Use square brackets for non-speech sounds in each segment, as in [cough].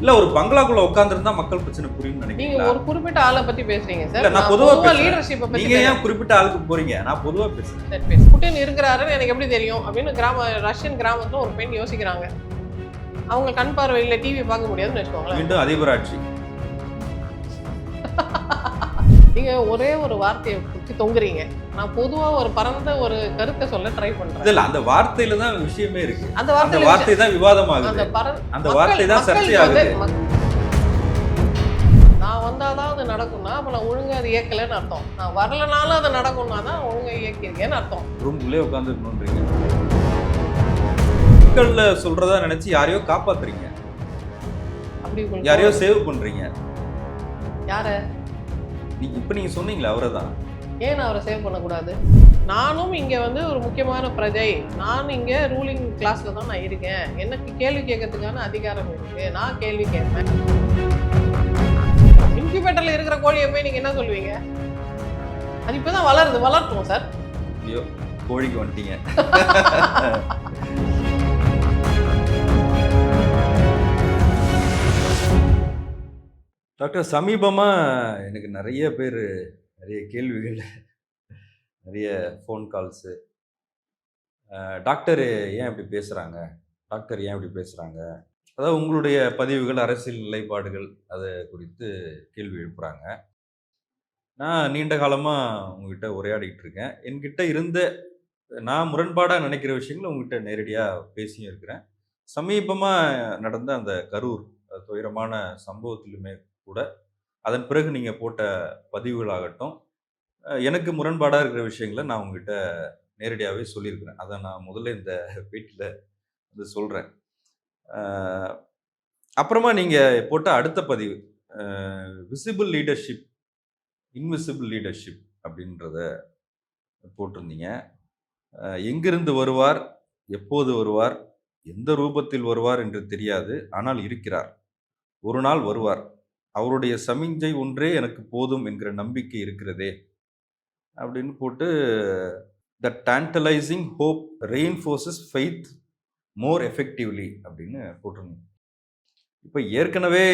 இல்ல ஒரு பங்களாக்குள்ள உட்கார்ந்திருந்தா மக்கள் பிரச்சனை புரியும்னு நீங்க நினைக்கிறீங்களா? ஒரு குறிப்பிட்ட ஆளை பத்தி பேசுறீங்க சார். நான் பொதுவா பத்தி நீங்க ஏன் குறிப்பிட்ட ஆளுக்கு போறீங்க? நான் பொதுவா பேசுறேன். புட்டின் இருக்கிறாருன்னு எனக்கு எப்படி தெரியும்? அப்படின்னு கிராம ரஷ்யன் கிராமத்துல ஒரு பெண் யோசிக்கிறாங்க. அவங்க கண் பார்வையில் டிவி பார்க்க முடியாதுன்னு வச்சுக்கோங்களேன். மீண்டும் அதிபராட்சி. [laughs] நீங்க ஒரே ஒரு வார்த்தையை பிடிச்சி தொங்குறீங்க. நான் பொதுவா ஒரு பரந்த ஒரு கருத்தை சொல்ல ட்ரை பண்றேன். இல்ல அந்த வார்த்தையில தான் விஷயமே இருக்கு. அந்த வார்த்தை வார்த்தை தான் விவாதமாகுது. அந்த பர- அந்த வார்த்தை தான் சர்ச்சையாகுது. நான் வந்தாதான் அது நடக்கும்னா அப்ப நான் ஒழுங்கா அது இயக்கலைன்னு அர்த்தம். நான் வரலனாலும் அது நடக்கும்னா தான் ஒழுங்கா இயக்கிருக்கேன்னு அர்த்தம். ரூம்குள்ளே உட்கார்ந்து இருக்கணும்ன்றீங்க மக்கள்ல சொல்றதா நினைச்சு யாரையோ காப்பாத்துறீங்க. யாரையோ சேவ் பண்றீங்க. யார? நீங்க இப்ப நீங்க சொன்னீங்களே அவரை தான் ஏன் அவரை சேவ் பண்ணக்கூடாது? நானும் இங்க வந்து ஒரு முக்கியமான பிரஜை. நான் இங்க ரூலிங் கிளாஸ்ல தான் நான் இருக்கேன். எனக்கு கேள்வி கேட்கறதுக்கான அதிகாரம் இருக்கு. நான் கேள்வி கேட்பேன். இன்குபேட்டர்ல இருக்கிற கோழியை போய் நீங்க என்ன சொல்லுவீங்க? அது இப்பதான் வளருது. வளர்த்தோம் சார். ஐயோ கோழிக்கு வந்துட்டீங்க. [laughs] டாக்டர் சமீபமாக எனக்கு நிறைய பேர் நிறைய கேள்விகள் நிறைய ஃபோன் கால்ஸு டாக்டர் ஏன் இப்படி பேசுகிறாங்க டாக்டர் ஏன் இப்படி பேசுகிறாங்க அதாவது உங்களுடைய பதிவுகள் அரசியல் நிலைப்பாடுகள் அதை குறித்து கேள்வி எழுப்புகிறாங்க நான் நீண்ட காலமாக உங்ககிட்ட உரையாடிக்கிட்டு இருக்கேன். என்கிட்ட இருந்த நான் முரண்பாடாக நினைக்கிற விஷயங்களை உங்ககிட்ட நேரடியாக பேசியும் இருக்கிறேன். சமீபமாக நடந்த அந்த கரூர் துயரமான சம்பவத்திலுமே கூட. அதன் பிறகு நீங்கள் போட்ட பதிவுகளாகட்டும் எனக்கு முரண்பாடாக இருக்கிற விஷயங்களை நான் உங்ககிட்ட நேரடியாகவே சொல்லியிருக்கிறேன். அதை நான் முதல்ல இந்த பேட்டியில் வந்து சொல்கிறேன் அப்புறமா நீங்கள் போட்ட அடுத்த பதிவு விசிபிள் லீடர்ஷிப் இன்விசிபிள் லீடர்ஷிப் அப்படின்றத போட்டிருந்தீங்க. எங்கிருந்து வருவார் எப்போது வருவார் எந்த ரூபத்தில் வருவார் என்று தெரியாது ஆனால் இருக்கிறார். ஒரு நாள் வருவார். அவருடைய சமிஞ்சை ஒன்றே எனக்கு போதும் என்கிற நம்பிக்கை இருக்கிறதே அப்படின்னு போட்டு the tantalising hope reinforces faith more effectively அப்படின்னு போட்டிருந்தீங்க. இப்போ ஏற்கனவே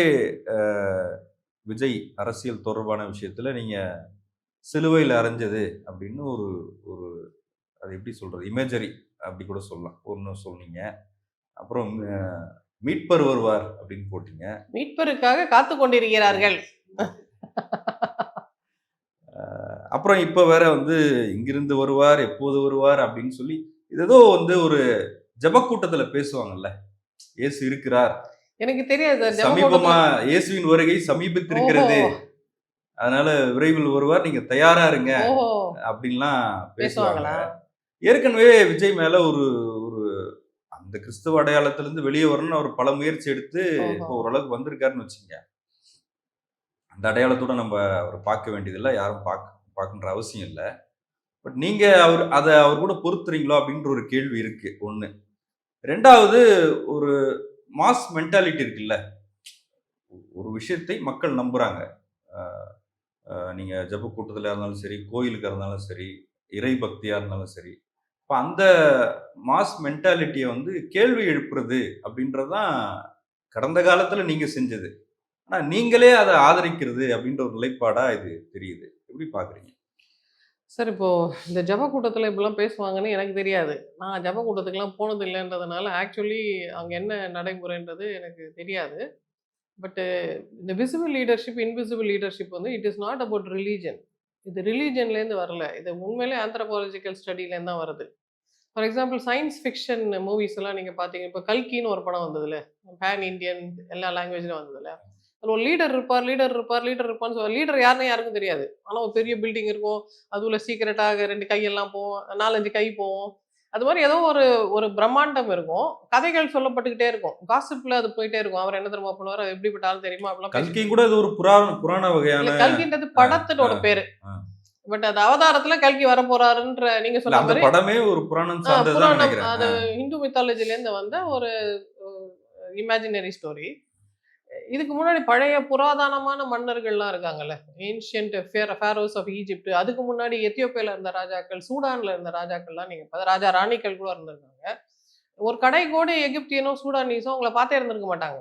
விஜய் அரசியல் தொடர்பான விஷயத்தில் நீங்கள் சிலுவையில் அரைஞ்சது அப்படின்னு ஒரு ஒரு அது எப்படி சொல்கிறது இமேஜரி அப்படி கூட சொல்லலாம். ஒன்று சொன்னீங்க. அப்புறம் மீட்பர் வருவார் அப்படின்னு போட்டீங்க. மீட்பருக்காக காத்து கொண்டிருக்கிறார்கள். அப்புறம் இப்போ வேற வந்து இங்கிருந்து வருவார் எப்போது வருவார் அப்படின்னு சொல்லி இது ஏதோ வந்து ஒரு ஜபக்கூட்டத்தில் பேசுவாங்கல்ல. இயேசு இருக்கிறார். எனக்கு தெரியாது சமீபமா இயேசுவின் வருகை சமீபித்திருக்கிறது அதனால விரைவில் வருவார் நீங்க தயாரா இருங்க அப்படின்லாம் பேசுவாங்க. ஏற்கனவே விஜய் மேல ஒரு அந்த கிறிஸ்தவ அடையாளத்துல இருந்து வெளியே வரணும்னு அவர் பல முயற்சி எடுத்து. இப்போ ஓரளவுக்கு வந்திருக்காருன்னு வச்சுங்க அந்த அடையாளத்தோட நம்ம அவர் பார்க்க வேண்டியதில்லை யாரும் பார்க்க பார்க்கன்ற அவசியம் இல்லை. பட் நீங்க அவர் அதை அவர் கூட பொறுத்துறீங்களோ அப்படின்ற ஒரு கேள்வி இருக்கு ஒண்ணு. ரெண்டாவது ஒரு மாஸ் மென்டாலிட்டி இருக்குல்ல ஒரு விஷயத்தை மக்கள் நம்புறாங்க. அஹ், அஹ், நீங்க ஜப கூட்டத்தில் இருந்தாலும் சரி கோயிலுக்கு இருந்தாலும் சரி இறை பக்தியா இருந்தாலும் சரி இப்போ அந்த மாஸ் மென்டாலிட்டியை வந்து கேள்வி எழுப்புறது அப்படின்றதுதான் கடந்த காலத்தில் நீங்கள் செஞ்சது. ஆனால் நீங்களே அதை ஆதரிக்கிறது அப்படின்ற ஒரு நிலைப்பாடாக இது தெரியுது. எப்படி பார்க்குறீங்க சார் இப்போது இந்த ஜப கூட்டத்தில் இப்படிலாம் பேசுவாங்கன்னு எனக்கு தெரியாது. நான் ஜப கூட்டத்துக்கெலாம் போனது இல்லைன்றதுனால ஆக்சுவலி அங்கே என்ன நடைமுறைன்றது எனக்கு தெரியாது. பட்டு இந்த விசிபிள் லீடர்ஷிப் இன்விசிபிள் லீடர்ஷிப் வந்து it is not about religion இது ரிலீஜன்லேருந்து வரல. இது உண்மையிலே ஆந்த்ரபாலஜிக்கல் ஸ்டடியிலேருந்து தான் வருது. For example science fiction movies எல்லாம் நீங்கள் பார்த்தீங்க இப்போ கல்கின்னு ஒரு படம் வந்ததுல. பேன் இந்தியன் எல்லா லாங்குவேஜ்லையும் வந்ததுல. அதில் ஒரு லீடர் இருப்பார் லீடர் இருப்பார் லீடர் இருப்பான்னு சொல்ல லீடர் யாருன்னு யாருக்கும் தெரியாது. ஆனால் ஒரு பெரிய பில்டிங் இருக்கும். அதுல சீக்கிரட்டாக ரெண்டு கையெல்லாம் போவோம் நாலஞ்சு கை போவோம். அது மாதிரி ஏதோ ஒரு ஒரு பிரம்மாண்டம் இருக்கும். கதைகள் சொல்லப்பட்டுக்கிட்டே இருக்கும். காசிப்ல அது போயிட்டே இருக்கும். அவர் என்ன தெரியுமா பண்ணுவார்? எப்படிப்பட்ட ஆள் தெரியுமா? அப்படிலாம் கல்கியும் கூட இது ஒரு புராண புராண வகையான கல்கின்றது படத்தோட பேரு. பட் அது அவதாரத்துல கல்கி வர போறாருன்ற நீங்க சொன்ன மாதிரி படமே ஒரு புராணம் புராணம். அது ஹிந்து மித்தாலஜில இருந்து வந்த ஒரு இமேஜினரி ஸ்டோரி இதுக்கு முன்னாடி பழைய புராதனமான மன்னர்கள்லாம் இருக்காங்கல்ல. ஏன்ஷியன்ட் ஃபேரோஸ் ஆஃப் ஈஜிப்ட் அதுக்கு முன்னாடி எத்தியோப்பியால இருந்த ராஜாக்கள் சூடான்ல இருந்த ராஜாக்கள்லாம் நீங்க பார்த்தா ராஜா ராணிகள் கூட இருந்திருக்காங்க. ஒரு கடை கூட எகிப்தியனோ சூடானீஸோ அவங்கள பார்த்தே இருந்திருக்க மாட்டாங்க.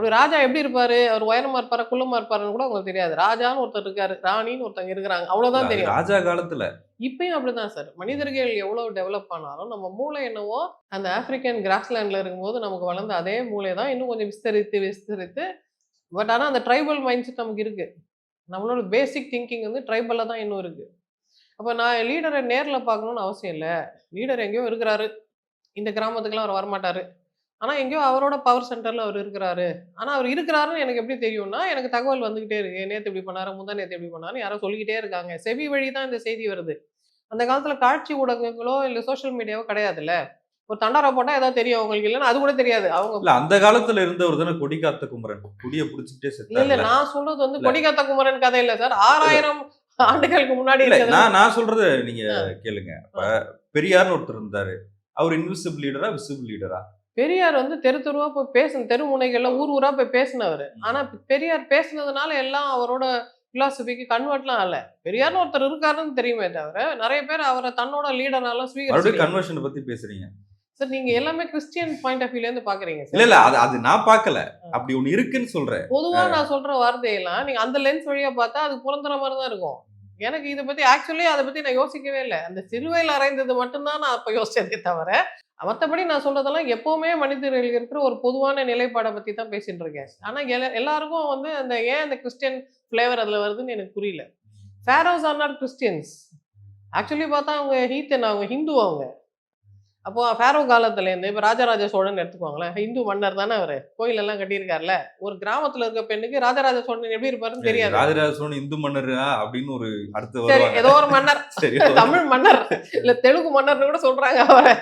அப்படி ராஜா எப்படி இருப்பாரு? அவர் உயரமா இருப்பாரா? குள்ளமா இருப்பாருன்னு கூட உங்களுக்கு தெரியாது. ராஜான்னு ஒருத்தர் இருக்காரு. ராணின்னு ஒருத்தங்க இருக்கிறாங்க. அவ்வளவுதான் தெரியும். ராஜா காலத்துல. இப்பயும் அப்படிதான் சார். மனிதர்கள் எவ்வளவு டெவலப் ஆனாலும் நம்ம மூளை என்னவோ அந்த ஆப்பிரிக்கன் கிராஸ்லேண்ட்ல இருக்கும்போது நமக்கு வளர்ந்த அதே மூளை தான் இன்னும் கொஞ்சம் விஸ்தரித்து விஸ்தரித்து. பட் ஆனா அந்த ட்ரைபல் மைண்ட் செட் நமக்கு இருக்கு. நம்மளோட பேசிக் திங்கிங் வந்து ட்ரைபல்ல தான் இன்னும் இருக்கு. அப்போ நான் லீடரை நேரில் பார்க்கணும்னு அவசியம் இல்லை. லீடர் எங்கேயோ இருக்கிறாரு. இந்த கிராமத்துக்குலாம் அவர் வரமாட்டாரு. ஆனா எங்கேயோ அவரோட பவர் சென்டர்ல அவர் இருக்கிறாரு. ஆனா அவர் இருக்கிறாருன்னு எனக்கு எப்படி தெரியும்னா எனக்கு தகவல் வந்துகிட்டே இருக்கு. நேத்து இப்படி பண்ணாரு முந்தா நேத்து இப்படி பண்ணாரு யாரோ சொல்லிக்கிட்டே இருக்காங்க. செவி வழி தான் இந்த செய்தி வருது. அந்த காலத்துல காட்சி ஊடகங்களோ இல்ல சோஷியல் மீடியாவோ கிடையாதுல்ல. ஒரு தண்டாரா போட்டா ஏதாவது தெரியும் அவங்களுக்கு இல்லைன்னா அது கூட தெரியாது. அவங்க இல்ல அந்த காலத்துல இருந்தவர் தானே கொடி காத்த குமரன். கொடிய புடிச்சுக்கிட்டே இல்ல இல்ல நான் சொல்றது வந்து இல்ல. கொடிகாத்த குமரன் கதை இல்ல சார். ஆறாயிரம் ஆண்டுகளுக்கு முன்னாடி நான் நான் சொல்றது நீங்க கேளுங்க. பெரியார்னு ஒருத்தர் இருந்தாரு. அவர் இன்விசிபிள் லீடரா விசிபிள் லீடரா பெரியார் வந்து தெரு தெருவா போய் பேசணும் தெரு முனைகள்ல ஊர் ஊரா போய் பேசினவர். ஆனா பெரியார் பேசுனதுனால எல்லாம் அவரோட பிலாசபிக்கு கன்வெர்ட்லாம் ஆகல. பெரியார்னு ஒருத்தர் இருக்காருன்னு தெரியுமே தவிர நிறைய பேர் அவரை தன்னோட மறுபடியும் ஸ்வீகரிச்சு கன்வர்ஷன் பத்தி பேசுறீங்க. சார் நீங்க எல்லாமே கிறிஸ்டியன் பாயிண்ட் ஆஃப் வியூல இருந்து பாக்குறீங்க இல்ல இல்ல அது அது நான் பார்க்கல அப்படி ஒண்ணு இருக்குன்னு சொல்றேன். பொதுவா நான் சொல்ற வார்த்தையெல்லாம் நீங்க அந்த லென்ஸ் வழியா பார்த்தா அது புறந்தர மாதிரி தான் இருக்கும். எனக்கு இதை பத்தி ஆக்சுவலி அதை பத்தி நான் யோசிக்கவே இல்லை. அந்த சிலுவையில் அறைந்தது மட்டும்தான் நான் அப்ப யோசிச்சதே தவிர மற்றபடி நான் சொல்றதெல்லாம் எப்பவுமே மனிதர்கள் இருக்கிற ஒரு பொதுவான நிலைப்பாடை பத்தி தான் பேசிட்டு இருக்கேன். ஆனா எல்லாருக்கும் வந்து அந்த ஏன் அந்த கிறிஸ்டியன் ஃபிளேவர் அதுல வருதுன்னு எனக்கு புரியல. Pharaohs are not Christians actually பார்த்தா அவங்க ஹீத்தன் அவங்க ஹிந்து அவங்க. அப்போ ஃபேரோ காலத்துல இருந்து இப்போ ராஜராஜ சோழன் எடுத்துக்கோங்களேன். ஹிந்து மன்னர் தானே அவரு. கோயில் எல்லாம் கட்டியிருக்காருல்ல. ஒரு கிராமத்துல இருக்க பெண்ணுக்கு ராஜராஜ சோழன் எப்படி இருப்பாருன்னு தெரியாது. ராஜராஜ சோழன் இந்து மன்னரா அப்படின்னு ஒரு அடுத்து சரி ஏதோ ஒரு மன்னர். [laughs] தமிழ் மன்னர். இல்ல தெலுங்கு மன்னர்னு கூட சொல்றாங்க அவரை.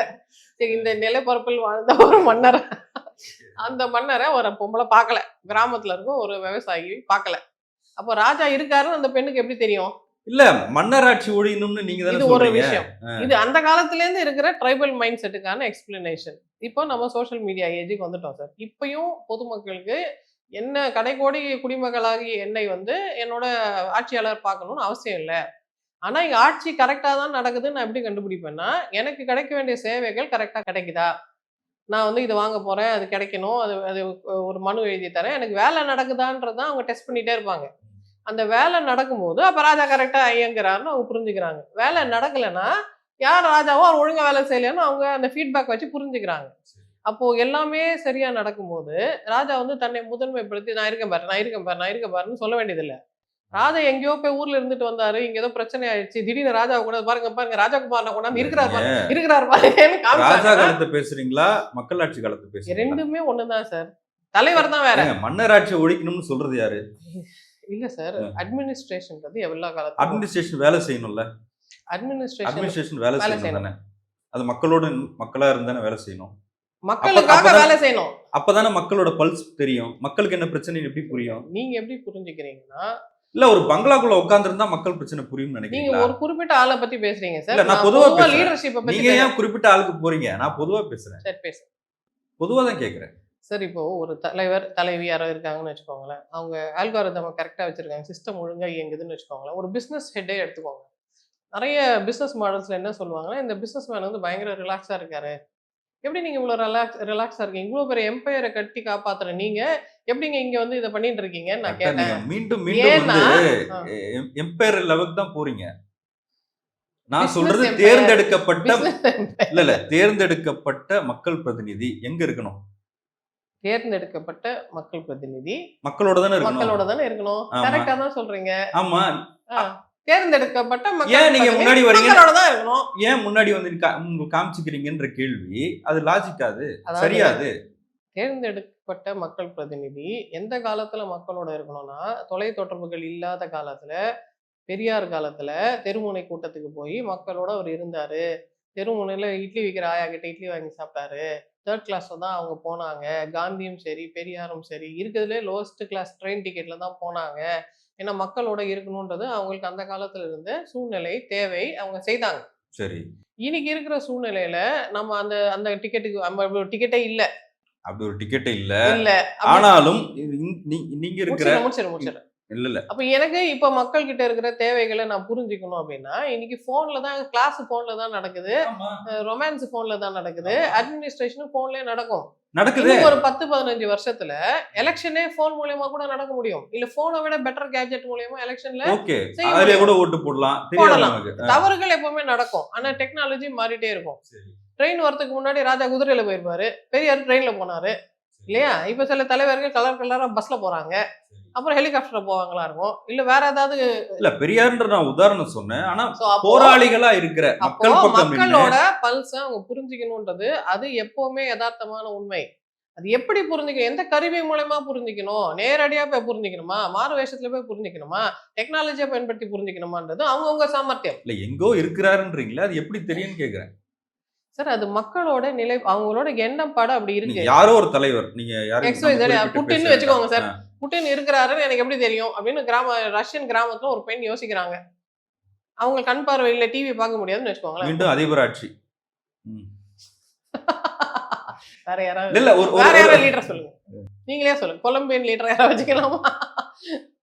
சரி இந்த நிலப்பரப்பில் வாழ்ந்த ஒரு மன்னர். அந்த மன்னரை ஒரு பொம்பளை பார்க்கல. கிராமத்துல இருக்கும் ஒரு விவசாயி பார்க்கல. அப்போ ராஜா இருக்காருன்னு அந்த பெண்ணுக்கு எப்படி தெரியும்? இல்ல மன்னராட்சி ஒழியணும்னு நீங்க இது ஒரு விஷயம். இது அந்த காலத்துல இருந்து இருக்கிற ட்ரைபல் மைண்ட் செட்டுக்கான எக்ஸ்பிளனேஷன் இப்போ நம்ம சோஷியல் மீடியா ஏஜுக்கு வந்துட்டோம் சார் இப்பயும் பொதுமக்களுக்கு என்ன கடைக்கோடி குடிமக்களாகி என்னை வந்து என்னோட ஆட்சியாளர் பார்க்கணும்னு அவசியம் இல்லை. ஆனா இங்க ஆட்சி கரெக்டா தான் நடக்குதுன்னு நான் எப்படி கண்டுபிடிப்பேன்னா எனக்கு கிடைக்க வேண்டிய சேவைகள் கரெக்டா கிடைக்குதா? நான் வந்து இது வாங்க போறேன் அது கிடைக்கணும் அது அது ஒரு மனு எழுதி தரேன் எனக்கு வேலை நடக்குதான்றதை அவங்க டெஸ்ட் பண்ணிட்டே இருப்பாங்க. அந்த வேலை நடக்கும்போது அப்ப ராஜா கரெக்டா இயங்குறாருன்னு அவங்க புரிஞ்சுக்கிறாங்க. வேலை நடக்கலைன்னா யார் ராஜாவோ அவர் ஒழுங்கா வேலை செய்யலைன்னு அவங்க அந்த ஃபீட்பேக் வச்சு புரிஞ்சுக்கிறாங்க. அப்போ எல்லாமே சரியா நடக்கும்போது ராஜா வந்து தன்னை முதன்மைப்படுத்தி நான் இருக்கேன் பாரு நான் இருக்கேன் பாரு நான் இருக்கேன் பாருன்னு சொல்ல வேண்டியதில்லை. ராஜா எங்கேயோ போய் ஊர்ல இருந்துட்டு வந்தாரு இங்க ஏதோ பிரச்சனை ஆயிடுச்சு திடீர்னு ராஜா கூட பாருங்க பாருங்க ராஜகுமாரனை கொண்டாந்து இருக்கிறார் பாருங்க இருக்கிறார் பாருங்கன்னு ராஜா காலத்தை பேசுறீங்களா மக்களாட்சி காலத்தை பேசுறீங்களா? ரெண்டுமே ஒண்ணுதான் சார். தலைவர் தான் வேற. மன்னராட்சி ஒழிக்கணும்னு சொல்றது யாரு? இல்ல சார். அட்மினிஸ்ட்ரேஷன்றது எல்லா காலத்துக்கும் அட்மினிஸ்ட்ரேஷன் வேலை செய்யணும்ல? அட்மினிஸ்ட்ரேஷன் அட்மினிஸ்ட்ரேஷன் வேலை செய்யணும் தானே? அது மக்களோட மக்களா இருந்தானே வேலை செய்யணும். மக்களுக்காக வேலை செய்யணும். அப்பதானே மக்களோட பல்ஸ் தெரியும். மக்களுக்கு என்ன பிரச்சனை எப்படி புரியும்? நீங்க எப்படி புரிஞ்சுக்கிறீங்கன்னா இல்ல ஒரு பங்களாக்குள்ள உட்கார்ந்திருந்தா மக்கள் பிரச்சனை புரியும் நீங்க நினைக்கிறீங்களா ஒரு குறிப்பிட்ட ஆளை பத்தி பேசுறீங்க சார். நான் பொதுவா பேசுறேன். பத்தி நீங்க பேசுறேன். ஏன் குறிப்பிட்ட ஆளுக்கு போறீங்க? நான் பொதுவா பேசுறேன். சரி பேசு. பொதுவா தான் கேக்குறேன். சார் இப்போ ஒரு தலைவர் தலைவி யாரோ இருக்காங்கன்னு வச்சுக்கோங்களேன். அவங்க ஆல்காரதம் கரெக்டாக வச்சிருக்காங்க. சிஸ்டம் ஒழுங்கா இயங்குதுன்னு வச்சுக்கோங்களேன். ஒரு பிஸ்னஸ் ஹெட்டே எடுத்துக்கோங்க. நிறைய பிஸ்னஸ் மாடல்ஸ்ல என்ன சொல்லுவாங்கன்னா இந்த பிஸ்னஸ் மேன் வந்து பயங்கர ரிலாக்ஸா இருக்காரு. எப்படி நீங்க இவ்வளவு ரிலாக்ஸ் ரிலாக்ஸா இருக்கீங்க? இவ்வளவு பெரிய எம்பையரை கட்டி காப்பாத்துற நீங்க எப்படிங்க இங்க வந்து இதை பண்ணிட்டு இருக்கீங்கன்னு நான் கேட்டேன். மீண்டும் மீண்டும். எம்பையர் லெவலுக்கு தான் போறீங்க. நான் சொல்றது. தேர்ந்தெடுக்கப்பட்ட. இல்ல இல்ல தேர்ந்தெடுக்கப்பட்ட மக்கள் பிரதிநிதி எங்க இருக்கணும்? தேர்ந்தெடுக்கப்பட்ட மக்கள் பிரதிநிதி. மக்களோட தானே மக்களோட தானே இருக்கணும். கரெக்டா தான் சொல்றீங்க. ஆமா. தேர்ந்தெடுக்கப்பட்ட மக்கள் நீங்க முன்னாடி வரீங்க? மக்களோட தான் இருக்கணும். ஏன் முன்னாடி வந்து காமிச்சுக்கிறீங்கன்ற கேள்வி அது லாஜிக்காது சரியாது. தேர்ந்தெடுக்கப்பட்ட மக்கள் பிரதிநிதி எந்த காலத்துல மக்களோட இருக்கணும்னா தொலை தொடர்புகள் இல்லாத காலத்துல பெரியார் காலத்துல தெருமுனை கூட்டத்துக்கு போய் மக்களோட அவர் இருந்தாரு. தெருமுனையில இட்லி விற்கிற ஆயா கிட்ட இட்லி வாங்கி சாப்பிட்டாரு. தேர்ட் கிளாஸ்ல தான் அவங்க போனாங்க. காந்தியும் சரி பெரியாரும் சரி இருக்கிறதுலே லோவஸ்ட் கிளாஸ் ட்ரெயின் டிக்கெட்ல தான் போனாங்க. ஏன்னா மக்களோட இருக்கணுன்றது அவங்களுக்கு அந்த காலத்துல இருந்த சூழ்நிலை தேவை அவங்க செய்தாங்க. சரி. இன்னைக்கு இருக்கிற சூழ்நிலையில நம்ம அந்த அந்த டிக்கெட்டுக்கு டிக்கெட்டே இல்ல. அப்படி ஒரு டிக்கெட் இல்ல. இல்ல. ஆனாலும் நீங்க இருக்கிற முடிச்சிடுறேன் முடிச்சிடுறேன் இல்ல இல்ல அப்ப எனக்கு இப்ப மக்கள் கிட்ட இருக்கிற தேவைகளை நான் புரிஞ்சுக்கணும் அப்படின்னா இன்னைக்கு போன்ல தான் கிளாஸ் போன்ல தான் நடக்குது. ரொமான்ஸ் போன்ல தான் நடக்குது. அட்மினிஸ்ட்ரேஷனும் போன்லயே நடக்கும். நடக்குது. ஒரு பத்து பதினஞ்சு வருஷத்துல எலெக்ஷனே போன் மூலியமா கூட நடக்க முடியும். இல்ல போனை விட பெட்டர் கேஜெட் மூலியமா எலெக்ஷன்ல ஓகே. கூட ஓட்டு போடலாம். போடலாம். தவறுகள் எப்பவுமே நடக்கும். ஆனா டெக்னாலஜி மாறிட்டே இருக்கும். ட்ரெயின் வரதுக்கு முன்னாடி ராஜா குதிரையில போயிருப்பாரு. பெரியார் ட்ரெயின்ல போனாரு. இல்லையா? இப்ப சில தலைவர்கள் கலர் கலரா பஸ்ல போறாங்க. அப்புறம் ஹெலிகாப்டர்ல போவாங்களா இருக்கும்? இல்ல வேற ஏதாவது இல்ல பெரியார்ன்ற நான் உதாரணம் சொன்னேன். ஆனா போராளிகளா இருக்கிற மக்கள் மக்களோட பல்ஸ அவங்க புரிஞ்சுக்கணும்ன்றது அது எப்பவுமே யதார்த்தமான உண்மை. அது எப்படி புரிஞ்சுக்கணும் எந்த கருவி மூலயமா புரிஞ்சுக்கணும்? நேரடியா போய் புரிஞ்சுக்கணுமா? மாறு வேஷத்துல போய் புரிஞ்சுக்கணுமா? டெக்னாலஜியை பயன்படுத்தி புரிஞ்சுக்கணுமான்றது அவங்கவுங்க சாமர்த்தியம். இல்ல எங்கோ இருக்கிறாருன்றீங்களா அது எப்படி தெரியும்னு கேக்குறேன். சார் அது மக்களோட நிலை அவங்களோட எண்ணப்பாடு அப்படி நீங்க இருக்கு. யாரோ ஒரு தலைவர் நீங்க புட்டின்னு வச்சுக்கோங்க. சார். புட்டின் இருக்கிறாருன்னு எனக்கு எப்படி தெரியும்? அப்படின்னு கிராம ரஷ்யன் கிராமத்துல ஒரு பெண் யோசிக்கிறாங்க. அவங்க கண் பார்வை இல்ல டிவி பார்க்க முடியாதுன்னு. வச்சுக்கோங்களேன். மீண்டும் அதிபர் ஆட்சி. [laughs] வேற யாராவது இல்ல ஒரு வேற யாராவது லீடர் சொல்லுங்க. நீங்களே சொல்லுங்க. கொலம்பியன் லீடர் யாராவது வச்சுக்கலாமா?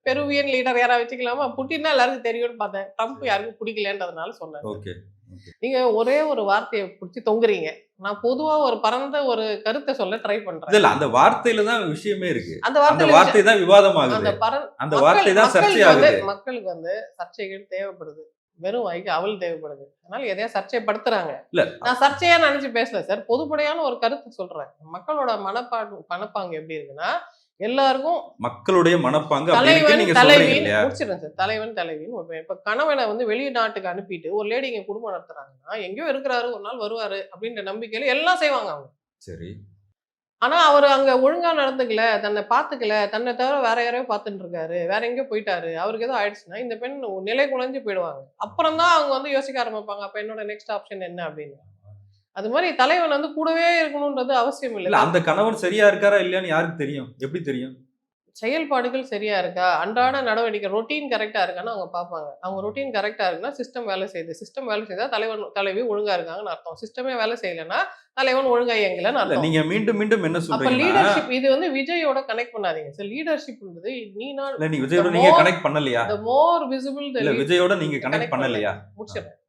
பெருவியன் லீடர் யாராவது வச்சுக்கலாமா? புட்டின்னா எல்லாருக்கும் தெரியும்னு பார்த்தேன். ட்ரம்ப் யாருக்கும் பிடிக்கலன்றதுனால சொன்னேன் ஓகே நீங்க ஒரே ஒரு வார்த்தையை பிடிச்சி தொங்குறீங்க. நான் பொதுவா ஒரு பரந்த ஒரு கருத்தை சொல்ல ட்ரை பண்றேன். இல்ல அந்த வார்த்தையில தான் விஷயமே இருக்கு. அந்த வார்த்தை வார்த்தை தான் விவாதம் அந்த அந்த வார்த்தை தான் மக்களுக்கு சர்ச்சையாகுது. வந்து மக்களுக்கு வந்து சர்ச்சைகள் தேவைப்படுது. வெறும் வாய்க்கு அவல் தேவைப்படுது. அதனால எதையா சர்ச்சைப்படுத்துறாங்க? இல்ல. நான் சர்ச்சையா நினைச்சு பேசல சார். பொதுப்படையான ஒரு கருத்து சொல்றேன். மக்களோட மனப்பாடு மனப்பாங்கு எப்படி இருக்குன்னா எல்லாருக்கும் மக்களுடைய மனப்பாங்கு தலைவன் தலைவின் முடிச்சிடுறேன் சார் தலைவன் தலைவின் ஒரு இப்ப கணவனை வந்து வெளிநாட்டுக்கு அனுப்பிட்டு ஒரு லேடி இங்க குடும்பம் நடத்துறாங்கன்னா எங்கேயோ இருக்கிறாரு ஒரு நாள் வருவாரு அப்படின்ற நம்பிக்கையில எல்லாம் செய்வாங்க அவங்க. சரி. ஆனா அவர் அங்க ஒழுங்கா நடந்துக்கல தன்னை பாத்துக்கல தன்னை தவிர வேற யாரையோ பார்த்துட்டு இருக்காரு வேற எங்கேயோ போயிட்டாரு அவருக்கு ஏதோ ஆயிடுச்சுன்னா இந்த பெண் நிலை குலைஞ்சு போயிடுவாங்க. அப்புறம் தான் அவங்க வந்து யோசிக்க ஆரம்பிப்பாங்க அப்ப என்னோட நெக்ஸ்ட் ஆப்ஷன் என்ன அப்படின்னு. அது மாதிரி தலைவன் வந்து கூடவே இருக்கணும்ன்றது அவசியம் இல்ல. அந்த கணவன் சரியா இருக்காரா இல்லையான்னு யாருக்கு தெரியும்? எப்படி தெரியும்? செயல்பாடுகள் சரியா இருக்கா? அன்றாட நடவடிக்கை ரொட்டீன் கரெக்டா இருக்கான்னு அவங்க பார்ப்பாங்க. அவங்க ரொட்டீன் கரெக்டா இருக்குன்னா சிஸ்டம் வேலை செய்யுது. சிஸ்டம் வேலை செய்தா தலைவன் தலைவி ஒழுங்கா இருக்காங்கன்னு அர்த்தம். சிஸ்டமே வேலை செய்யலைன்னா தலைவன் ஒழுங்கா இயங்கலன்னு அர்த்தம். நீங்க மீண்டும் மீண்டும் என்ன அப்ப சொல்றீங்கன்னா லீடர்ஷிப் இது வந்து விஜயோட கனெக்ட் பண்ணாதீங்க. சார் லீடர்ஷிப்ன்றது நீ நான் நீங்க விஜயோட நீங்க கனெக்ட் பண்ணலையா? visible the இல்ல lead- விஜயோட நீங்க கனெக்ட் பண்ணலையா? முடிச்சிடுறேன்.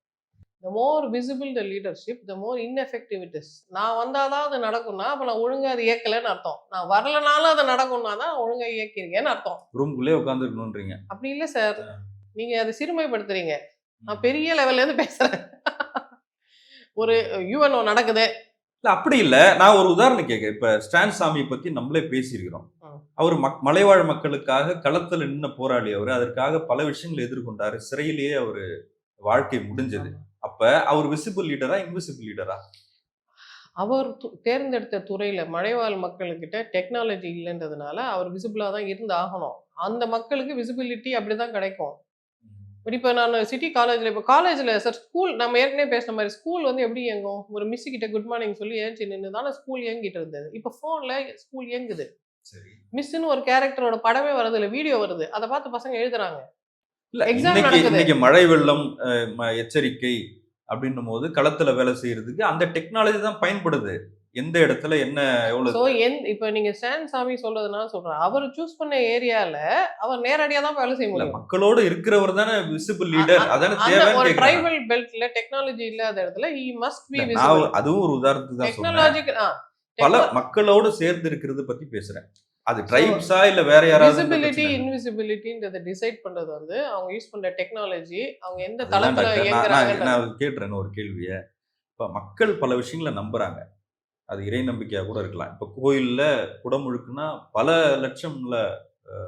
The more visible the leadership the more ineffective it is. நான் வந்தாதான் அது நடக்கும்னா அப்ப நான் ஒழுங்கா அது இயக்கலைன்னு அர்த்தம். நான் வரலனாலும் அது நடக்கும்னா தான் ஒழுங்கா இயக்கிருக்கேன்னு அர்த்தம். ரூம்குள்ளே உட்காந்துருக்கணும்ன்றீங்க அப்படி இல்ல சார் நீங்க அதை சிறுமைப்படுத்துறீங்க. நான் பெரிய லெவல்ல இருந்து பேசுறேன். [laughs] ஒரு யூஎன்ஓ நடக்குது. இல்ல அப்படி இல்ல. நான் ஒரு உதாரணம் கேட்க இப்ப ஸ்டான் சாமியை பத்தி நம்மளே பேசியிருக்கிறோம். அவர் மக் மலைவாழ் மக்களுக்காக களத்துல நின்ன போராளி அவர். அதற்காக பல விஷயங்களை எதிர்கொண்டாரு. சிறையிலேயே அவர் வாழ்க்கை முடிஞ்சது. அப்ப அவர் விசிபிள் லீடரா இன்விசிபிள் லீடரா அவர் தேர்ந்தெடுத்த துறையில மலைவாழ் மக்கள்கிட்ட டெக்னாலஜி இல்லைன்றதுனால அவர் விசிபிளா தான் இருந்து ஆகணும் அந்த மக்களுக்கு விசிபிலிட்டி அப்படிதான் கிடைக்கும். இப்போ நான் சிட்டி காலேஜில் இப்போ காலேஜில் சார் ஸ்கூல் நம்ம ஏற்கனவே பேசின மாதிரி ஸ்கூல் வந்து எப்படி இயங்கும்? ஒரு மிஸ் கிட்ட குட் மார்னிங் சொல்லி ஏஞ்சி நின்று தானே ஸ்கூல் இயங்கிட்டு இருந்தது. இப்போ ஃபோனில் ஸ்கூல் இயங்குது. மிஸ்ஸுன்னு ஒரு கேரக்டரோட படமே வருது இல்லை வீடியோ வருது. அதை பார்த்து பசங்க எழுதுறாங்க. மழை வெள்ளம் எச்சரிக்கை அப்படின்னும் போது களத்துல வேலை செய்யறதுக்கு அந்த டெக்னாலஜி தான் பயன்படுது. எந்த இடத்துல என்ன எவ்வளவு ஸோ இப்போ நீங்க ஸ்டான் சாமி சொல்றதுனால சொல்றேன். அவர் சூஸ் பண்ண ஏரியால அவர் நேரடியாக தான் வேலை செய்ய முடியும். மக்களோட இருக்கிறவர் தானே விசிபிள் லீடர் அதானே ஒரு கேக்குறேன். ட்ரைபல் பெல்ட்ல டெக்னாலஜி இல்லாத இடத்துல he must be இல்ல, visible. நான் அதுவும் ஒரு உதாரணத்துக்கு தான் டெக்னாலஜிக்கு பல மக்களோட சேர்ந்து இருக்கிறது பத்தி பேசுறேன். அது ட்ரைப்ஸா இல்ல வேற யாராவது விசிபிலிட்டி இன்விசிபிலிட்டின்றத டிசைட் பண்றது வந்து அவங்க யூஸ் பண்ற டெக்னாலஜி அவங்க எந்த தளத்துல நான் இயங்குறாங்க நான் கேட்டுறேன் ஒரு கேள்விய. இப்ப மக்கள் பல விஷயங்களை நம்புறாங்க. அது இறை நம்பிக்கையா கூட இருக்கலாம். இப்ப கோயில்ல குடமுழுக்குன்னா பல லட்சம்ல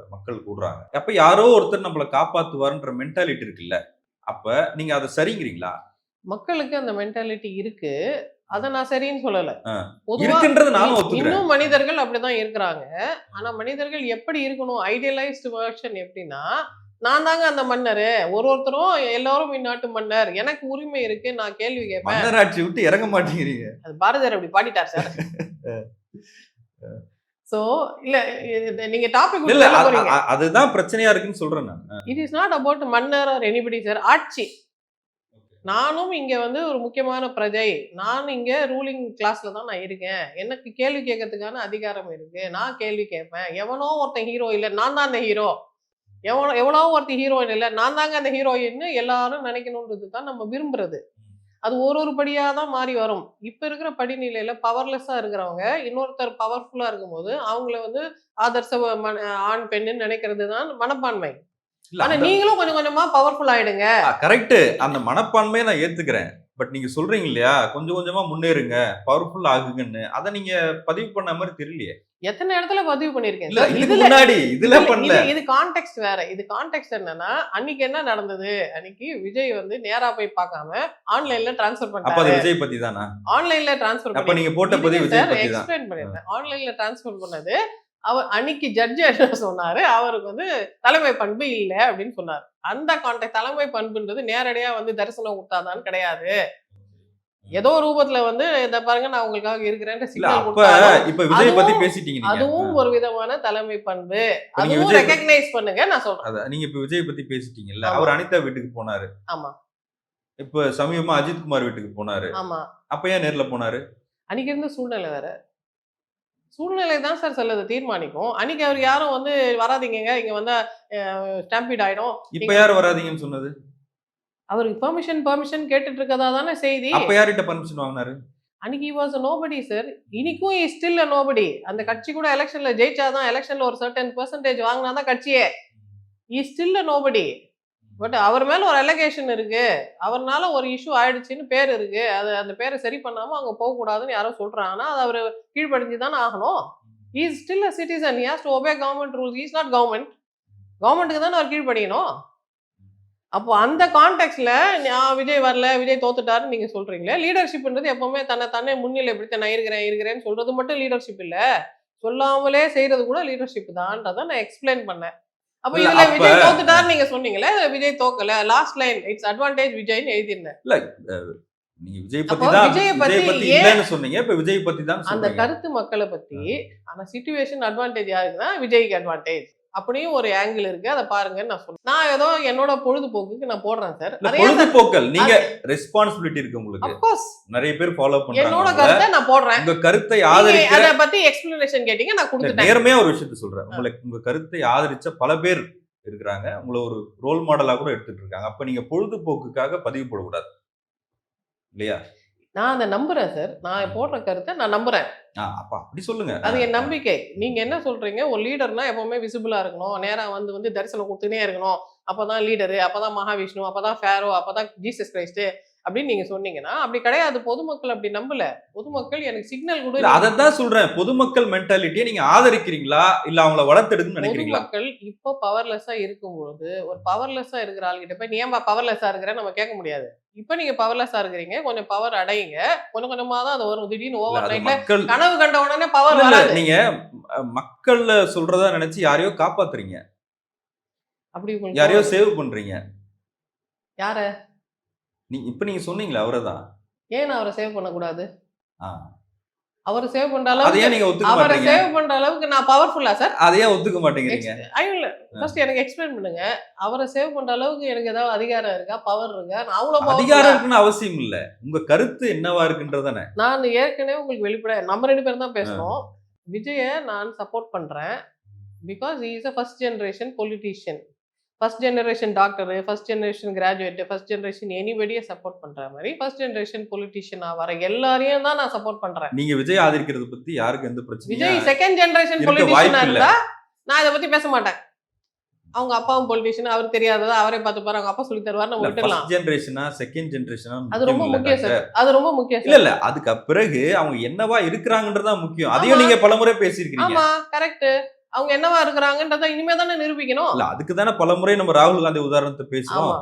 மக்கள் கூடுறாங்க. அப்ப யாரோ ஒருத்தர் நம்மள காப்பாத்துவாருன்ற மென்டாலிட்டி இருக்குல்ல. அப்ப நீங்க அதை சரிங்கிறீங்களா? மக்களுக்கு அந்த மென்டாலிட்டி இருக்கு. அத நான் சரின்னு சொல்லல. இன்னும் மனிதர்கள் அப்படிதான் இருக்கிறாங்க. ஆனா மனிதர்கள் எப்படி இருக்கணும்? ஐடியலைஸ்டு வெர்ஷன் எப்படின்னா நான் தாங்க அந்த மன்னர். ஒரு ஒருத்தரும் எல்லாரும் இந்நாட்டு மன்னர். எனக்கு உரிமை இருக்கு நான் கேள்வி கேட்பேன். மன்னராட்சி விட்டு இறங்க மாட்டேங்கிறீங்க. அது பாரதியார் அப்படி பாடிட்டார் சார். [laughs] சோ இல்ல நீங்க டாபிக் இல்ல அதுதான் பிரச்சனையா இருக்குன்னு சொல்றேன் நான். இட் இஸ் நாட் அபவுட் மன்னர் ஆர் எனிபடி சார் ஆட்சி. நானும் இங்கே வந்து ஒரு முக்கியமான பிரஜை. நான் இங்கே ரூலிங் கிளாஸில் தான் நான் இருக்கேன். எனக்கு கேள்வி கேட்கறதுக்கான அதிகாரம் இருக்குது நான் கேள்வி கேட்பேன். எவனோ ஒருத்தன் ஹீரோ இல்லை நான் தான் அந்த ஹீரோ எவனோ எவ்வளோ ஒருத்தர் ஹீரோயின் இல்லை நான் தாங்க அந்த ஹீரோயின்னு எல்லாரும் நினைக்கணுன்றது தான் நம்ம விரும்புறது. அது ஒரு ஒரு படியாக தான் மாறி வரும். இப்போ இருக்கிற படிநிலையில் பவர்லெஸ்ஸாக இருக்கிறவங்க இன்னொருத்தர் பவர்ஃபுல்லாக இருக்கும்போது அவங்கள வந்து ஆதர்ச மன- ஆண் பெண்ணுன்னு நினைக்கிறது தான் மனப்பான்மை. ஆனா நீங்களும் கொஞ்சம் கொஞ்சமா பவர்ஃபுல் ஆயிடுங்க. கரெக்ட் அந்த மனப்பான்மையை நான் ஏத்துக்கிறேன். பட் நீங்க சொல்றீங்க இல்லையா கொஞ்சம் கொஞ்சமா முன்னேறுங்க பவர்ஃபுல் ஆகுங்கன்னு. அதை நீங்க பதிவு பண்ண மாதிரி தெரியலையே. எத்தனை இடத்துல பதிவு பண்ணிருக்கேன் இல்ல. இதுக்கு முன்னாடி இதுல பண்ணல. இது- கான்டெக்ட் வேற. இது கான்டெக்ட் என்னன்னா அன்னைக்கு என்ன நடந்தது? அன்னைக்கு விஜய் வந்து நேரா போய் பார்க்காம ஆன்லைன்ல டிரான்ஸ்ஃபர் அப்ப அது பண்ணாரு விஜய் பத்தி தானா ஆன்லைன்ல டிரான்ஸ்ஃபர் அப்ப நீங்க போட்ட பதிவு விஜய் பத்தி தான் எக்ஸ்பிளைன் பண்ணிருந்தேன் ஆன்லைன்ல டிரான்ஸ்ஃபர் பண்ணது அவர் அன்னைக்கு ஜட்ஜ் என்ன சொன்னாரு? அவருக்கு வந்து தலைமை பண்பு இல்ல அப்படின்னு சொன்னார். அந்த கான்டெக்ட் தலைமை பண்புன்றது நேரடியா வந்து தரிசனம் கொடுத்தாதான்னு கிடையாது. ஏதோ ரூபத்துல வந்து இத பாருங்க நான் உங்களுக்காக இருக்கிறேன் அதுவும் பேசிட்டீங்க நீங்க. அதுவும் ஒரு விதமான தலைமை பண்பு. அதுவும் ரெகக்னைஸ் பண்ணுங்க நான் சொல்றேன். நீங்க இப்ப விஜய் பத்தி பேசிட்டீங்கல்ல. அவர் அனிதா வீட்டுக்கு போனாரு. ஆமா. இப்ப சமீபமா அஜித் குமார் வீட்டுக்கு போனாரு. ஆமா. அப்ப ஏன் நேர்ல போனாரு? அன்னைக்கு இருந்த சூழ்நிலை வேற. சூழ்நிலை தான் சார் சிலது தீர்மானிக்கும். அன்னைக்கு அவர் யாரும் வந்து வராதீங்க இங்க வந்தா ஸ்டாம்பீட் ஆயிடும். இப்ப யார் வராதீங்கன்னு சொன்னது? அவருக்கு பெர்மிஷன் பெர்மிஷன் கேட்டுட்டு இருக்கதா தானே செய்தி. அப்ப யார்கிட்ட பர்மிஷன் வாங்கினாரு? அன்னைக்கு வாஸ் அ நோபடி சார் இன்னைக்கும் இஸ் ஸ்டில் அ நோபடி அந்த கட்சி கூட எலெக்ஷன்ல ஜெயிச்சாதான் எலெக்ஷன்ல ஒரு சர்டன் பெர்சன்டேஜ் வாங்கினா தான் கட்சியே is still a nobody but அவர் மேல ஒரு அலகேஷன் இருக்கு. அவர்னால ஒரு இஷ்யூ ஆயிடுச்சுன்னு பேர் இருக்கு. அது அந்த பேரை சரி பண்ணாம அங்க போக கூடாதுன்னு யாரோ சொல்றாங்கன்னா அது அவர் கீழ்ப்படிஞ்சு தானே ஆகணும் is still a citizen has to obey government rules is not government கவர்மெண்ட்டுக்கு தானே அவர் கீழ்படியணும் அப்போ அந்த கான்டெக்ட்ல விஜய் வரல விஜய் தோத்துட்டாருன்னு நீங்க சொல்றீங்களே? லீடர்ஷிப்ன்றது எப்பவுமே தன்னை தானே முன்னிலைப்படுத்த நான் இருக்கிறேன் இருக்கிறேன்னு சொல்றது மட்டும் லீடர்ஷிப் இல்லை. சொல்லாமலே செய்யறது கூட லீடர்ஷிப் தான்றதை நான் எக்ஸ்பிளைன் பண்ணேன். அப்ப இல்ல, இதுல விஜய் தோத்துட்டாரு நீங்க சொன்னீங்களே விஜய் தோக்கல. லாஸ்ட் லைன் இட்ஸ் அட்வான்டேஜ் விஜய்னு எழுதியிருந்தேன். நீங்க விஜய் பத்தி தான் விஜயை பத்தி இல்லன்னு சொன்னீங்க இப்ப விஜய் பத்தி தான் அந்த கருத்து மக்களை பத்தி ஆனா சிச்சுவேஷன் அட்வான்டேஜ் யாருக்குன்னா விஜய்க்கு அட்வான்டேஜ் அப்படியும் ஒரு ஆங்கிள் இருக்கு. அதை பாருங்கன்னு நான் சொல்றேன். நான் ஏதோ என்னோட பொழுதுபோக்குக்கு நான் போடுறேன் சார். பொழுதுபோக்கல். நீங்க ரெஸ்பான்சிபிலிட்டி இருக்கு உங்களுக்கு. அப்கோர்ஸ் நிறைய பேர் ஃபாலோ என்னோட பண்றாங்க கருத்தை நான் போடுறேன். உங்க கருத்தை ஆதரிக்கிற அத பத்தி எக்ஸ்பிளனேஷன் கேட்டீங்க நான் கொடுத்துட்டேன். நேர்மையா ஒரு விஷயத்த சொல்றேன். உங்களுக்கு உங்க கருத்தை ஆதரிச்ச பல பேர் இருக்கிறாங்க. உங்களை ஒரு ரோல் மாடலா கூட எடுத்துட்டு இருக்காங்க. அப்ப நீங்க பொழுதுபோக்குக்காக பதிவு போடக்கூடாது. இல்லையா? நான் அதை நம்புறேன் சார் நான் போடுற கருத்தை நான் நம்புறேன். அப்ப அப்படி சொல்லுங்க. அது என் நம்பிக்கை. நீங்க என்ன சொல்றீங்க? ஒரு லீடர்னா எப்பவுமே விசிபிளா இருக்கணும். நேரா வந்து வந்து தரிசனம் கொடுத்துனே இருக்கணும். அப்பதான் லீடரு அப்பதான் மகாவிஷ்ணு அப்பதான் ஃபேரோ அப்பதான் ஜீசஸ் கிரைஸ்ட் அப்படின்னு நீங்க சொன்னீங்கன்னா அப்படி கிடையாது. பொதுமக்கள் அப்படி நம்பல. பொதுமக்கள் எனக்கு சிக்னல் கூட. அதைத்தான் சொல்றேன். பொதுமக்கள் மென்டாலிட்டியை நீங்க ஆதரிக்கிறீங்களா? இல்ல அவங்கள வளர்த்தெடுக்கணும்னு நினைக்கிறீங்களா? பொதுமக்கள் இப்போ பவர்லெஸ்ஸா இருக்கும்போது ஒரு பவர்லெஸ்ஸா இருக்கிற ஆள்கிட்ட போய் நீ ஏன்பா பவர்லெஸ்ஸா இருக்கிற? நம்ம கேட்க முடியாது. இப்போ நீங்க பவர்லெஸ்ஸா இருக்கிறீங்க. கொஞ்சம் பவர் அடையுங்க. கொஞ்சம் கொஞ்சமா தான் அது வரும் திடீர்னு ஓவர் அது நைட்ல மக்கள் கனவு கண்ட உடனே பவர் வராது. நீங்க மக்கள்ல சொல்றதா நினைச்சு யாரையோ காப்பாத்துறீங்க. அப்படி யாரையோ சேவ் பண்றீங்க. யார? நீ இப்ப நீங்க சொன்னீங்களே அவரைதான் ஏன் நான் அவரை சேவ் பண்ணக்கூடாது? ஆ. அவர் சேவ் பண்ற அளவுக்கு ஏன் அவரை சேவ் பண்ற அளவுக்கு நான் பவர்ஃபுல்லா சார் அதை ஏன் ஒத்துக்க மாட்டேங்கிறீங்க. இல்ல ஃபர்ஸ்ட் எனக்கு எக்ஸ்பிளைன் பண்ணுங்க. அவரை சேவ் பண்ற அளவுக்கு எனக்கு ஏதாவது அதிகாரம் இருக்கா? பவர் இருக்கா? நான் அவ்வளவு? அதிகாரம் இருக்குன்னு அவசியம் இல்ல. உங்க கருத்து என்னவா இருக்குன்றதானே நான் ஏற்கனவே உங்களுக்கு வெளிப்பட நம்ம ரெண்டு பேரும் தான் பேசணும். விஜய நான் சப்போர்ட் பண்றேன். Because is a first generation politician first generation doctor first generation graduate first generation எனிபடியை support பண்ற மாதிரி ஃபர்ஸ்ட் ஜெனரேஷன் பொலிட்டீஷியனா வர எல்லாரையும் தான் நான் சப்போர்ட் பண்றேன். நீங்க விஜய் ஆதரிக்கிறது பத்தி யாருக்கு எந்த பிரச்சனையும் விஜய் செகண்ட் ஜெனரேஷன் இருக்க பொலிட்டீஷியனா வாய்ப்பு இல்ல. இருந்தா நான் இதை பத்தி பேச மாட்டேன். அவங்க அப்பாவும் பொலிட்டீஷியன் அவர் தெரியாததா அவரே பார்த்து பாரு அவங்க அப்பா சொல்லி தருவார் நம்ம ஃபர்ஸ்ட் ஜெனரேஷனா செகண்ட் ஜெனரேஷனா அது ரொம்ப முக்கியம் சார். அது ரொம்ப முக்கியம் இல்ல இல்ல அதுக்கு பிறகு அவங்க என்னவா இருக்கிறாங்கன்றதா முக்கியம். அதையும் நீங்க பலமுறை பேசியிருக்கீங்க ஆமா கரெக்ட் அவங்க என்னவா இருக்கிறாங்கன்றத இனிமே தானே நிரூபிக்கணும்? இல்ல அதுக்கு தானே பலமுறை நம்ம ராகுல் காந்தி உதாரணத்தை பேசுறோம். ஆமா.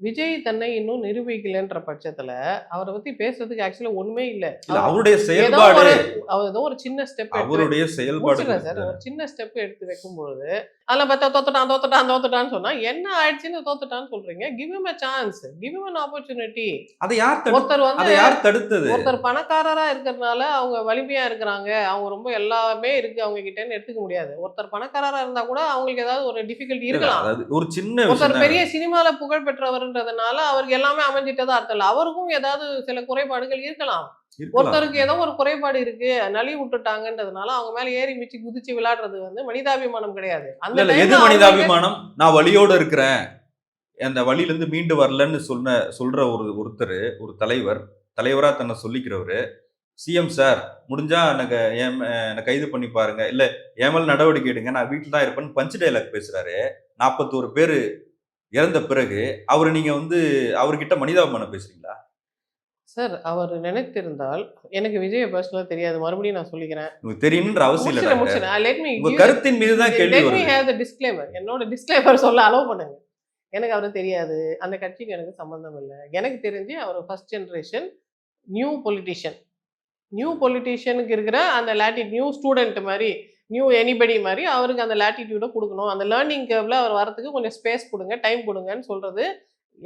விஜய் தன்னை இன்னும் நிரூபிக்கலன்ற பட்சத்துல அவரை பத்தி பேசுறதுக்கு ஆக்சுவலா ஒண்ணுமே இல்ல. இல்ல அவர் அவருடைய செயல்பாடு அவர் ஏதோ ஒரு சின்ன ஸ்டெப் அவருடைய செயல்பாடு சார். ஒரு சின்ன ஸ்டெப் எடுத்து வைக்கும் பொழுது அதில் பார்த்தா தோத்துட்டான் தோத்துட்டான் தோத்துட்டான்னு சொன்னா என்ன ஆயிடுச்சுன்னு தோத்துட்டான்னு சொல்றீங்க. Give him a chance give him an opportunity அதை யார் ஒருத்தர் வந்து யார் தடுத்தது? ஒருத்தர் பணக்காரரா இருக்கிறதுனால அவங்க வலிமையா இருக்கிறாங்க. அவங்க ரொம்ப எல்லாமே இருக்கு அவங்க கிட்டன்னு எடுத்துக்க முடியாது. ஒருத்தர் பணக்காரரா இருந்தா கூட அவங்களுக்கு ஏதாவது ஒரு டிஃபிகல்ட்டி இருக்கலாம். ஒரு சின்ன ஒருத்தர் பெரிய சினிமால புகழ் பெற்றவர் அவருன்றதுனால அவருக்கு எல்லாமே அமைஞ்சிட்டதா அர்த்தம் இல்ல அவருக்கும் ஏதாவது சில குறைபாடுகள் இருக்கலாம். ஒருத்தருக்கு ஏதோ ஒரு குறைபாடு இருக்கு நழுவி விட்டுட்டாங்கன்றதுனால அவங்க மேல ஏறி மிச்சு குதிச்சு விளையாடுறது வந்து மனிதாபிமானம் கிடையாது. அந்த எது மனிதாபிமானம்? நான் வழியோட இருக்கிறேன். அந்த வழியில இருந்து மீண்டு வரலன்னு சொன்ன சொல்ற ஒரு ஒருத்தர் ஒரு தலைவர் தலைவரா தன்னை சொல்லிக்கிறவரு சிஎம் சார் முடிஞ்சா எனக்கு என் என்னை கைது பண்ணி பாருங்க. இல்ல என் மேல நடவடிக்கை எடுங்க. நான் வீட்டில் தான் இருப்பேன்னு பஞ்ச் டைலாக் பேசுறாரு. நாற்பத்தோரு பேர் இறந்த பிறகு அவர் நீங்க வந்து அவர்கிட்ட மனிதாபிமானம் பேசுறீங்களா? சார் அவர் நினைத்திருந்தால் எனக்கு விஜய பர்சனலா தெரியாது. மறுபடியும் நான் சொல்லிக்கிறேன். தெரியணுன்ற அவசியம் இல்லை முடிச்சிடறேன் டாக்டர். முடிச்சிடறேன் லெட் மீ உங்க கருத்தின் மீது தான் கேள்வி let me have the disclaimer என்னோட டிஸ்க்ளைமர் சொல்ல அலோவ் பண்ணுங்க. எனக்கு அவரு தெரியாது. அந்த கட்சிக்கு எனக்கு சம்பந்தம் இல்லை. எனக்கு தெரிஞ்சு அவர் first generation new politician new பொலிட்டிஷியனுக்கு இருக்கிற அந்த லாட்டி நியூ ஸ்டூடெண்ட் மாதிரி நியூ எனிபடி மாதிரி அவருக்கு அந்த லாட்டிடியூடை கொடுக்கணும். அந்த லேர்னிங் கேர்வ்ல அவர் வரதுக்கு கொஞ்சம் ஸ்பேஸ் கொடுங்க டைம் கொடுங்கன்னு சொல்றது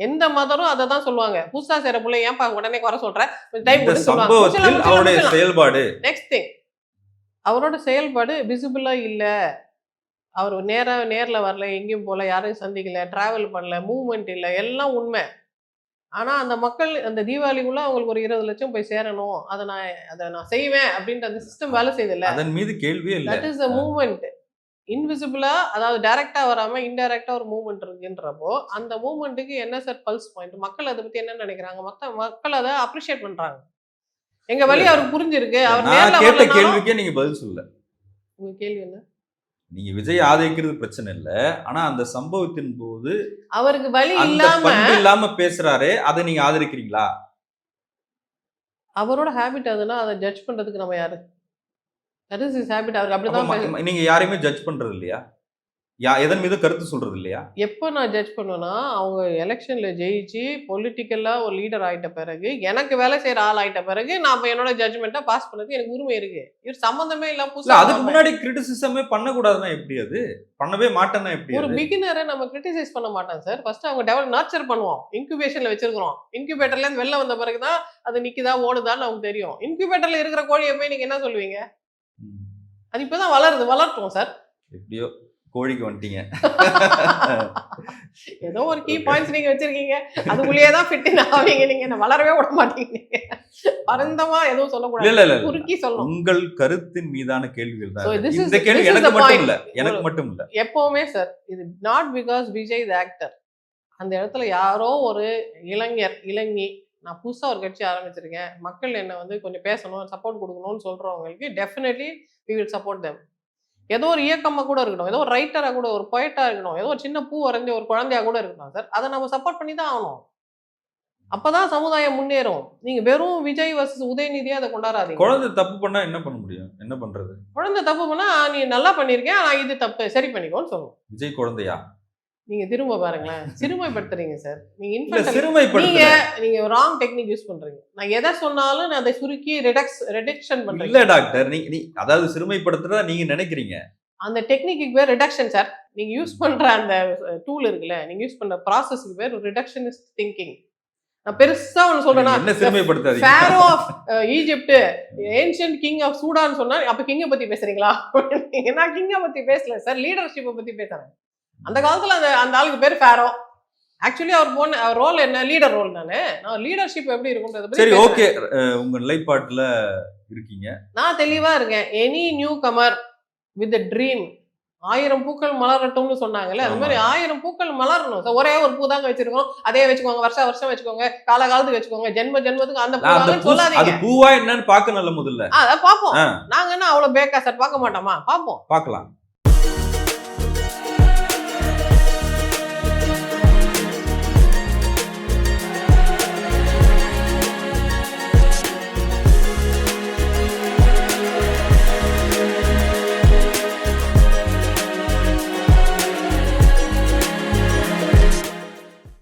எந்த மதரும் அதை தான் சொல்லுவாங்க. புதுசா சேர புள்ள ஏன்பா உடனே குறை சொல்ற? டைம் அவருடைய. செயல்பாடு. நெக்ஸ்ட் திங் அவரோட செயல்பாடு விசிபிளா இல்ல. அவர் நேரா நேர்ல வரல எங்கேயும் போல யாரையும் சந்திக்கல டிராவல் பண்ணல மூவ்மெண்ட் இல்ல எல்லாம் உண்மை. ஆனா அந்த மக்கள் அந்த தீபாவளிக்குள்ள அவங்களுக்கு ஒரு இருபது லட்சம் போய் சேரணும். அதை நான் அதை நான் செய்வேன் அப்படின்ற அந்த சிஸ்டம் வேலை செய்யுதுல்ல அதன் மீது கேள்வியே இல்லை. தட் இஸ் த மூவ்மெண்ட் இன்விசிபிளா அதாவது டைரக்டா வராம இன்டைரக்டா ஒரு மூவ்மெண்ட் இருக்குன்றப்போ அந்த மூவ்மெண்ட்டுக்கு என்ன சார் பல்ஸ் பாயிண்ட் மக்கள் அதை பத்தி என்ன நினைக்கிறாங்க? மொத்த மக்கள் அதை அப்ரிஷியேட் பண்றாங்க. எங்க வழி அவருக்கு புரிஞ்சிருக்கு. அவர் நேர்ல கேட்ட கேள்விக்கே நீங்க பதில் சொல்லல. உங்க கேள்வி என்ன? நீங்க விஜய் ஆதரிக்கிறது பிரச்சனை இல்ல. ஆனா அந்த சம்பவத்தின் போது அவருக்கு வழி இல்லாம இல்லாம பேசுறாரே அதை நீங்க ஆதரிக்கிறீங்களா? அவரோட ஹேபிட் அதுனா அதை ஜட்ஜ் பண்றதுக்கு நம்ம யாரு? தட் இஸ் இஸ் ஹேபிட் அப்ப அப்படிதான் நீங்க யாரையுமே ஜட்ஜ் பண்றது இல்லையா யா எதன் மீது கருத்து சொல்றது இல்லையா எப்போ நான் ஜட்ஜ் பண்ணுவேன்னா அவங்க எலெக்ஷன்ல ஜெயிச்சு பொலிட்டிக்கலா ஒரு லீடர் ஆயிட்ட பிறகு எனக்கு வேலை செய்யற ஆள் ஆயிட்ட பிறகு நான் என்னோட ஜட்ஜ்மெண்ட்டை பாஸ் பண்ணதுக்கு எனக்கு உரிமை இருக்கு. இவர் சம்பந்தமே இல்லாம இல்ல புதுசா அதுக்கு. முன்னாடி கிரிட்டிசிசமே பண்ணக்கூடாதுன்னா எப்படி அது? பண்ணவே மாட்டேன்னா எப்படி ஒரு பிகினரை நம்ம கிரிட்டிசைஸ் பண்ண மாட்டோம் சார் ஃபர்ஸ்ட் அவங்க டெவலப் நர்ச்சர் பண்ணுவோம் இன்குபேஷன்ல வச்சிருக்கிறோம். இன்குபேட்டர்ல இருந்து வெளில வந்த பிறகு தான் அது நிக்குதா ஓடுதான்னு நமக்கு தெரியும். இன்குபேட்டர்ல இருக்கிற கோழியை போய் நீங்க என்ன சொல்லுவீங்க. அது இப்பதான் வளருது வளர்ட்டோம் சார். எப்படியோ கோழிக்கு வந்துட்டீங்க. ஏதோ ஒரு கீ பாயிண்ட்ஸ் நீங்க வச்சிருக்கீங்க. அதுக்குள்ளேயே தான் ஃபிட் ஆவீங்க. நீங்க என்ன வளரவே விட மாட்டீங்க. பரந்தமா எதுவும் சொல்லக்கூடாது. இல்ல இல்ல, குறுக்கி சொல்லணும். உங்கள் கருத்தின் மீதான கேள்விகள் தான். இந்த கேள்வி எனக்கு மட்டும். இல்ல. எனக்கு மட்டும் இல்ல. எப்பவுமே சார் இது not because Vijay the actor அந்த இடத்துல யாரோ ஒரு இளைஞர் இளைஞி நான் புதுசா ஒரு கட்சி ஆரம்பிச்சிருக்கேன். மக்கள் என்ன வந்து கொஞ்சம் பேசணும் சப்போர்ட் கொடுக்கணும்னு சொல்றவங்களுக்கு definitely we will support them. ஏதோ ஒரு இயக்கமா கூட இருக்கட்டும். ஏதோ ஒரு ரைட்டரா கூட ஒரு பொயட்டா இருக்கணும் ஏதோ ஒரு சின்ன பூ வரைஞ்ச ஒரு குழந்தையா கூட இருக்கட்டும் சார் அதை நம்ம சப்போர்ட் பண்ணி தான் ஆகணும். அப்பதான் சமுதாயம் முன்னேறும். நீங்க வெறும் விஜய் வர்சஸ் உதயநிதியா அதை கொண்டாடாதீங்க. குழந்தை தப்பு பண்ணா என்ன பண்ண முடியும்? என்ன பண்றது? குழந்தை தப்பு பண்ணா நீ நல்லா பண்ணிருக்கேன் ஆனா இது தப்பு. சரி பண்ணிக்கோன்னு சொல்லணும் விஜய் குழந்தையா? நீங்க திரும்ப பாருங்களேன். சிறுமைப்படுத்துறீங்க சார் நீங்க infantile- நீங்க நீங்க ராங் டெக்னிக் யூஸ் பண்றீங்க. நான் எதை சொன்னாலும் நான் அதை சுருக்கி ரிடக்ஸ் ரிடக்ஷன் பண்றேன். இல்ல டாக்டர் நீ நீ அதாவது சிறுமைப்படுத்துறதா நீங்க நினைக்கிறீங்க? அந்த டெக்னிக்கு பேர் ரிடக்ஷன் சார் நீங்க யூஸ் பண்ற அந்த டூல் இருக்குல்ல நீங்க யூஸ் பண்ற ப்ராசஸ்க்கு பேர் ரிடக்ஷனிஸ்ட் திங்கிங் நான் பெருசா ஒன்னு சொல்றேன்னா Pharaoh of Egypt ancient king of Sudan சொன்னா அப்ப கிங்க பத்தி பேசுறீங்களா? நீங்க [laughs] நான் கிங்க பத்தி பேசல சார் லீடர்ஷிப்பை பத்தி பேசுறேன். அந்த காலத்துல அந்த அந்த ஆளுக்கு பேர் ஃபேரோ ஆக்சுவலி அவர் போன அவர் ரோல் என்ன லீடர் ரோல் தானே? நான் லீடர்ஷிப் எப்படி இருக்கும்ன்றத பத்தி சரி. ஓகே உங்க நிலைப்பாட்டுல இருக்கீங்க. நான் தெளிவா இருக்கேன். Any newcomer with dream ஆயிரம் பூக்கள் மலரட்டும்னு சொன்னாங்கல்ல? அது. மாதிரி ஆயிரம் பூக்கள் மலரணும். ஒரே ஒரு பூ தாங்க வச்சிருக்கோம் அதே வச்சுக்கோங்க வருஷ வருஷம் வச்சுக்கோங்க கால காலத்துக்கு வச்சுக்கோங்க ஜென்ம ஜென்மத்துக்கு அந்த பூ அது சொல்லாதீங்க. பூவா என்னன்னு பார்க்கணும்ல முதல்ல. அதை பார்ப்போம். நாங்க என்ன அவ்வளவு பேக்கா சார் பார்க்க மாட்டோமா? பார்ப்போம். பார்க்கலாம்.